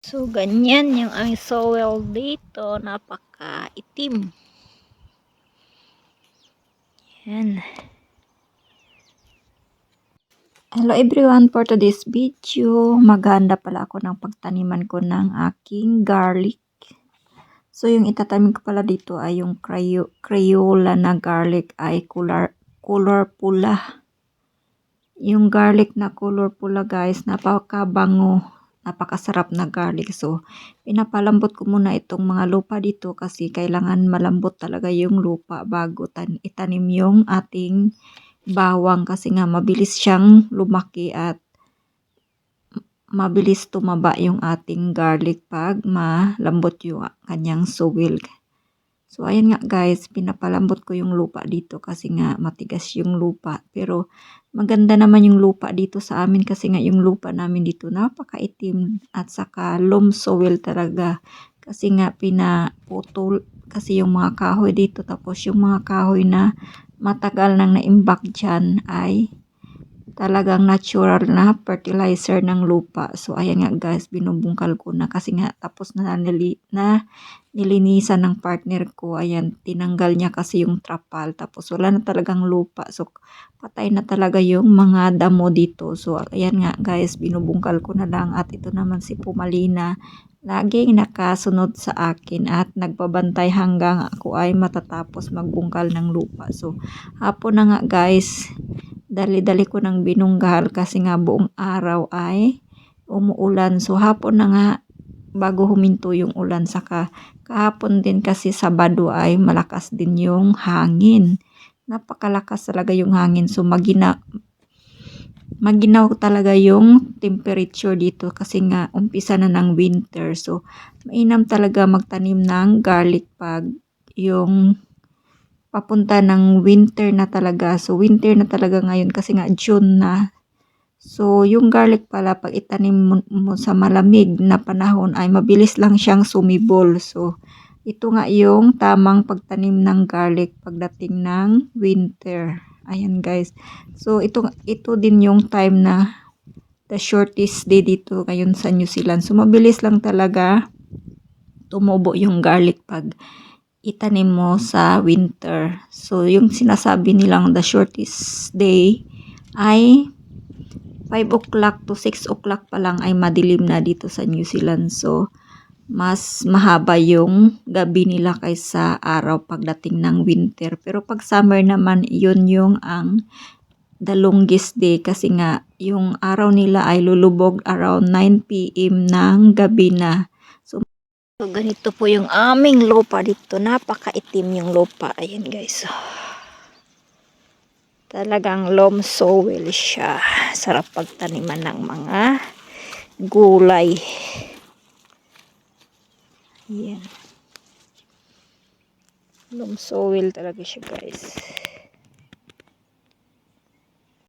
So, ganyan yung ang soil dito. Napaka-itim. Yan. Hello everyone for today's video. Maganda pala ako ng pagtaniman ko ng aking garlic. So, yung itatanim ko pala dito ay yung Crayo Crayola na garlic ay color, color pula. Yung garlic na color pula guys, napakabango napakasarap na garlic. So, pinapalambot ko muna itong mga lupa dito kasi kailangan malambot talaga yung lupa bago tan itanim yung ating bawang kasi nga mabilis siyang lumaki at mabilis tumaba yung ating garlic pag malambot yung kanyang soil. So, ayan nga guys, pinapalambot ko yung lupa dito kasi nga matigas yung lupa. Pero, maganda naman yung lupa dito sa amin kasi nga yung lupa namin dito napakaitim at saka loam soil talaga. Kasi nga pinaputol kasi yung mga kahoy dito tapos yung mga kahoy na matagal nang naimbak dyan ay talagang natural na fertilizer ng lupa. So, ayan nga guys, binubungkal ko na kasi nga tapos na, nili, na nilinisan ng partner ko. Ayan, tinanggal niya kasi yung trapal. Tapos wala na talagang lupa. So, patay na talaga yung mga damo dito. So, ayan nga guys, binubungkal ko na lang. At ito naman si Pumalina. Laging nakasunod sa akin at nagbabantay hanggang ako ay matatapos magbungkal ng lupa. So, hapon na nga guys, dali-dali ko nang binunggal kasi nga buong araw ay umuulan. So hapon na nga bago huminto yung ulan saka kahapon din kasi Sabado ay malakas din yung hangin. Napakalakas talaga yung hangin. So magina maginaw talaga yung temperature dito kasi nga umpisa na ng winter. So mainam talaga magtanim ng garlic pag yung papunta ng winter na talaga. So, winter na talaga ngayon kasi nga June na. So, yung garlic pala, pag itanim mo, mo sa malamig na panahon ay mabilis lang siyang sumibol. So, ito nga yung tamang pagtanim ng garlic pagdating ng winter. Ayan guys. So, ito, ito din yung time na the shortest day dito ngayon sa New Zealand. So, mabilis lang talaga tumubo yung garlic pag itanim mo sa winter. So, yung sinasabi nilang the shortest day ay 5 o'clock to 6 o'clock pa lang ay madilim na dito sa New Zealand. So, mas mahaba yung gabi nila kaysa araw pagdating ng winter. Pero pag summer naman, yun yung ang the longest day kasi nga yung araw nila ay lulubog around 9 p.m. ng gabi na. So, ganito po yung aming lupa dito. Napakaitim yung lupa. Ayan guys. Talagang loam soil siya. Sarap pagtaniman ng mga gulay. Ayan. Loam soil talaga siya guys.